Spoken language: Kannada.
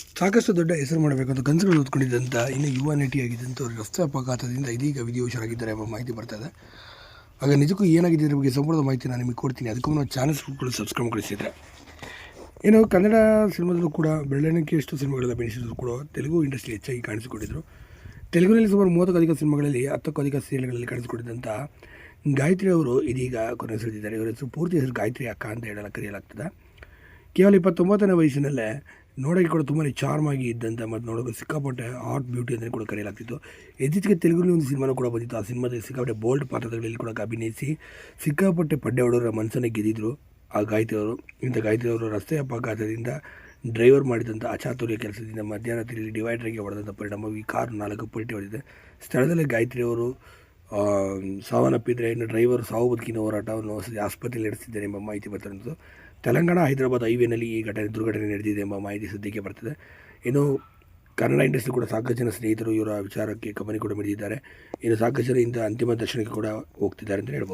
ಸಾಕಷ್ಟು ದೊಡ್ಡ ಹೆಸರು ಮಾಡಬೇಕಂತ ಕನಸುಗಳು ಹೊತ್ಕೊಂಡಿದ್ದಂಥ ಇನ್ನು ಯುವ ನಟಿಯಾಗಿದ್ದಂಥ ರಸ್ತೆ ಅಪಘಾತದಿಂದ ಇದೀಗ ವಿಧಿವಶರಾಗಿದ್ದಾರೆ ಎಂಬ ಮಾಹಿತಿ ಬರ್ತಾ ಇದೆ. ಆಗ ನಿಜಕ್ಕೂ ಏನಾಗಿದೆ ಇದ್ರ ಬಗ್ಗೆ ಸಂಪೂರ್ಣ ಮಾಹಿತಿ ನಾನು ನಿಮಗೆ ಕೊಡ್ತೀನಿ. ಅದಕ್ಕೂ ನಾವು ಚಾನಲ್ಸ್ ಕೂಡ ಸಬ್ಸ್ಕ್ರೈಬ್ ಕಳಿಸಿದ್ರೆ ಏನು ಕನ್ನಡ ಸಿನಿಮಾದಲ್ಲೂ ಕೂಡ ಬೆರಳೆಣಿಕೆಯಷ್ಟು ಸಿನಿಮಾಗಳೆಲ್ಲ ಬೆಳೆಸಿದ್ರು ಕೂಡ ತೆಲುಗು ಇಂಡಸ್ಟ್ರಿ ಹೆಚ್ಚಾಗಿ ಕಾಣಿಸಿಕೊಂಡಿದ್ದರು ತೆಲುಗಿನಲ್ಲಿ ಸುಮಾರು ಮೂವತ್ತಕ್ಕೂ ಅಧಿಕ ಸಿನಿಮಾಗಳಲ್ಲಿ ಹತ್ತಕ್ಕೂ ಅಧಿಕ ಸೀರಿಯಲ್ಗಳಲ್ಲಿ ಕಾಣಿಸಿಕೊಂಡಿದ್ದಂಥ ಗಾಯತ್ರಿ ಅವರು ಇದೀಗ ಕೊನೆಸಿದ್ದಾರೆ ಇವರ ಹೆಸರು ಪೂರ್ತಿ ಹೆಸರು ಗಾಯತ್ರಿ ಅಕ್ಕ ಅಂತ ಹೇಳಲು ಕರೆಯಲಾಗ್ತದೆ. ಕೇವಲ ಇಪ್ಪತ್ತೊಂಬತ್ತನೇ ವಯಸ್ಸಿನಲ್ಲೇ ನೋಡೋಕ್ಕೆ ಕೂಡ ತುಂಬಾ ಚಾರ್ಮ್ ಆಗಿ ಇದ್ದಂಥ ಮತ್ತು ನೋಡೋಕೆ ಸಿಕ್ಕಾಪಟ್ಟೆ ಹಾಟ್ ಬ್ಯೂಟಿ ಅಂತಲೇ ಕೂಡ ಕರೆಯಲಾಗ್ತಿತ್ತು. ಇತ್ತೀಚೆಗೆ ತೆಲುಗುನಲ್ಲಿ ಒಂದು ಸಿನಿಮಾನು ಕೂಡ ಬಂದಿತ್ತು. ಆ ಸಿನಿಮಾದಲ್ಲಿ ಸಿಕ್ಕಾಪಟ್ಟೆ ಬೋಲ್ಡ್ ಪಾತ್ರಗಳಲ್ಲಿ ಕೂಡ ಅಭಿನಯಿಸಿ ಸಿಕ್ಕಾಪಟ್ಟೆ ಪಡ್ಡೆ ಹೊಡೋರ ಮನಸ್ಸನ್ನೇ ಗೆದ್ದಿದ್ರು ಆ ಗಾಯತ್ರಿಯವರು. ಇಂಥ ಗಾಯತ್ರಿಯವರು ರಸ್ತೆ ಅಪಘಾತದಿಂದ ಡ್ರೈವರ್ ಮಾಡಿದಂಥ ಅಚಾತುರ್ಯ ಕೆಲಸದಿಂದ ಮಧ್ಯರಾತ್ರಿಯಲ್ಲಿ ಡಿವೈಡರ್ಗೆ ಹೊಡೆದಂಥ ಪರಿಣಾಮವಾಗಿ ಕಾರು ನಾಲ್ಕು ಪಲ್ಟಿ ಹೊಡೆದಿದೆ. ಸ್ಥಳದಲ್ಲೇ ಗಾಯತ್ರಿ ಅವರು ಆ, ಸಾವನ್ನಪ್ಪಿದರೆ ಇನ್ನು ಡ್ರೈವರ್ ಸಾವು ಬದುಕಿನ ಹೋರಾಟವನ್ನು ಹೊಸ ಆಸ್ಪತ್ರೆಯಲ್ಲಿ ನಡೆಸಿದ್ದಾರೆ ಎಂಬ ಮಾಹಿತಿ ಬರ್ತಿರೋದು ತೆಲಂಗಾಣ, ಹೈದರಾಬಾದ್ ಹೈವೇನಲ್ಲಿ ಈ ಘಟನೆ, ದುರ್ಘಟನೆ ನಡೆದಿದೆ ಎಂಬ ಮಾಹಿತಿ ಸದ್ಯಕ್ಕೆ ಬರ್ತದೆ. ಇನ್ನು ಕನ್ನಡ ಇಂಡಸ್ಟ್ರಿ ಕೂಡ ಸಾಕಷ್ಟು ಜನ ಸ್ನೇಹಿತರು ಇವರ ವಿಚಾರಕ್ಕೆ ಕಂಪನಿ ಕೂಡ ಮಿಡಿದಿದ್ದಾರೆ ಇನ್ನು ಸಾಕಷ್ಟು ಜನ ಅಂತಿಮ ದರ್ಶನಕ್ಕೆ ಕೂಡ ಹೋಗ್ತಿದ್ದಾರೆ ಅಂತ ಹೇಳ್ಬೋದು.